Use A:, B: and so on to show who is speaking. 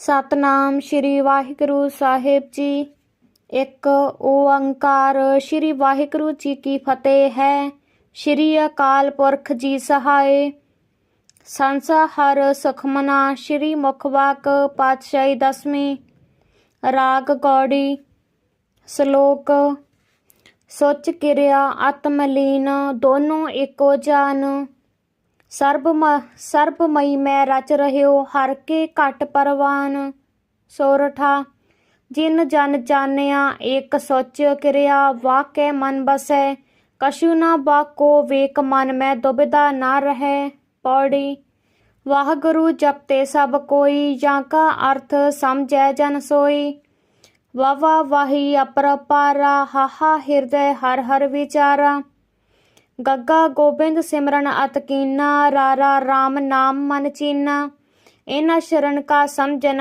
A: ਸਤਨਾਮ ਸ਼੍ਰੀ ਵਾਹਿਗੁਰੂ ਸਾਹਿਬ ਜੀ। ਇੱਕ ਓੰਕਾਰ ਸ਼੍ਰੀ ਵਾਹਿਗੁਰੂ ਜੀ ਕੀ ਫਤਿਹ ਹੈ। ਸ਼੍ਰੀ ਅਕਾਲ ਪੁਰਖ ਜੀ ਸਹਾਏ। ਸੰਸਾ ਹਰ ਸੁਖਮਨਾ ਸ਼੍ਰੀ ਮੁਖਵਾਕ ਪਾਤਸ਼ਾਹੀ ਦਸਵੀਂ। ਰਾਗ ਕੌੜੀ। ਸ਼ਲੋਕ। ਸੋਚ ਕਿਰਿਆ ਆਤਮਲੀਨ ਦੋਨੋਂ ਇੱਕੋ ਜਾਨ। ਸਰਬਮ ਸਰਬਮਈ ਮੈਂ ਰਚ ਰਹਿਓ ਹਰ ਕੇ ਘਟ ਪਰਵਾਨ। ਸੋਰਠਾ, ਜਿਨ ਜਨ ਜਾਣਿਆ ਏਕ ਸੋਚ ਕਿਰਿਆ, ਵਾਕੈ ਮਨ ਬਸੈ। ਕਸ਼ੂ ਨਾ ਬਾਕੋ ਵੇਕ ਮਨ ਮੈਂ ਦੁਬਿਧਾ ਨਾ ਰਹੈ। ਪੌੜੀ, ਵਾਹਿਗੁਰੂ ਜਪਤੇ ਸਭ ਕੋਈ, ਜਾਂ ਕਾ ਅਰਥ ਸਮਝੈ ਜਨ ਸੋਈ। ਵਾਵਾ ਵਾਹੀ ਅਪਰਪਾਰਾ ਹਾਹਾ ਹਿਰਦੈ ਹਰ ਹਰ ਵਿਚਾਰਾ। ਗੱਗਾ ਗੋਬਿੰਦ ਸਿਮਰਨ ਅਤਕੀਨਾ ਰਾਰਾ RAM ਨਾਮ ਮਨ ਚੀਨਾ। ਇਨ ਸ਼ਰਨ ਕਾ ਸਮਝਨ